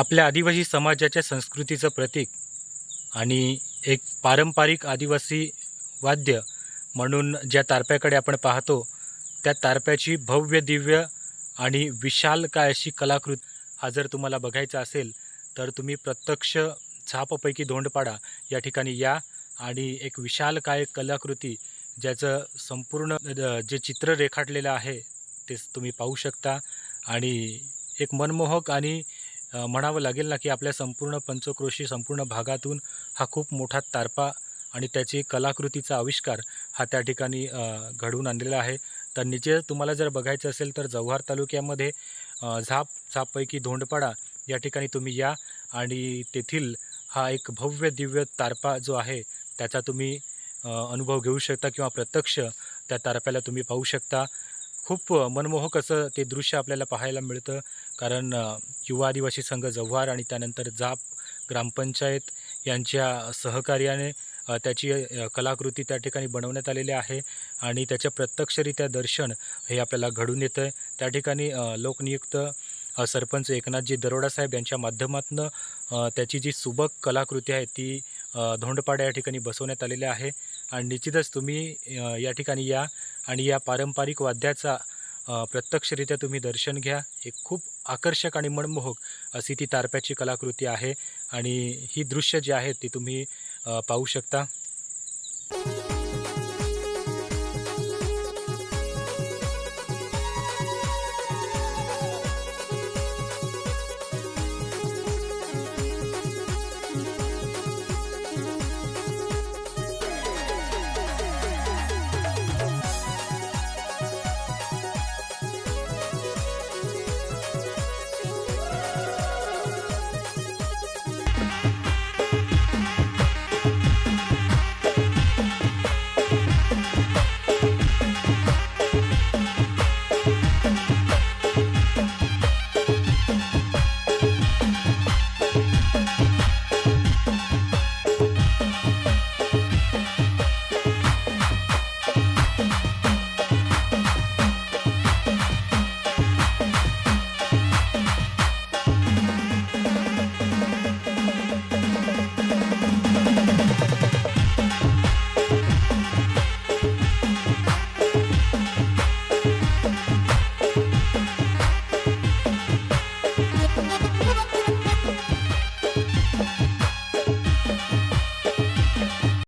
आपल्या आदिवासी समाजाच्या संस्कृतीचं प्रतीक आणि एक पारंपरिक आदिवासी वाद्य म्हणून ज्या तारप्याकडे आपण पाहतो त्या तारप्याची भव्य दिव्य आणि विशाल काय अशी कलाकृती हा जर तुम्हाला बघायचा असेल तर तुम्ही प्रत्यक्ष झापपैकी धोंडपाडा या ठिकाणी या आणि एक विशाल काय कलाकृती ज्याचं संपूर्ण जे चित्र रेखाटलेलं आहे ते तुम्ही पाहू शकता. आणि एक मनमोहक आणि म्हणावं लागेल ना की आपल्या संपूर्ण पंचक्रोशी संपूर्ण भागातून हा खूप मोठा तारपा आणि त्याची कलाकृतीचा आविष्कार हा त्या ठिकाणी घडवून आणलेला आहे. तर निचे तुम्हाला जर बघायचं असेल तर जव्हार तालुक्यामध्ये झाप झापपैकी धोंडपाडा या ठिकाणी तुम्ही या आणि तेथील हा एक भव्य दिव्य तारपा जो आहे त्याचा तुम्ही अनुभव घेऊ शकता किंवा प्रत्यक्ष त्या तारप्याला तुम्ही पाहू शकता. खूप मनमोहक असं ते दृश्य आपल्याला पाहायला मिळतं. कारण युवा आदिवासी संघ जव्हार आणि त्यानंतर जाप ग्रामपंचायत यांच्या सहकार्याने त्याची कलाकृती त्या ठिकाणी बनवण्यात आलेली आहे आणि त्याच्या प्रत्यक्षरित्या दर्शन हे आपल्याला घडून येतं आहे त्या ठिकाणी लोकनियुक्त सरपंच एकनाथजी दरोडा साहेब यांच्या माध्यमातून त्याची जी सुबक कलाकृती आहे ती अ, धोंडपाडा या ठिकाणी बसवण्यात आलेली आहे. आणि निश्चितच तुम्ही या ठिकाणी या आणि या पारंपरिक वाद्याचा प्रत्यक्षरित्या तुम्ही दर्शन घ्या. एक खूप आकर्षक आणि मनमोहक अशी ती तारप्याची कलाकृती आहे आणि ही दृश्य जी आहेत ती तुम्ही पाहू शकता.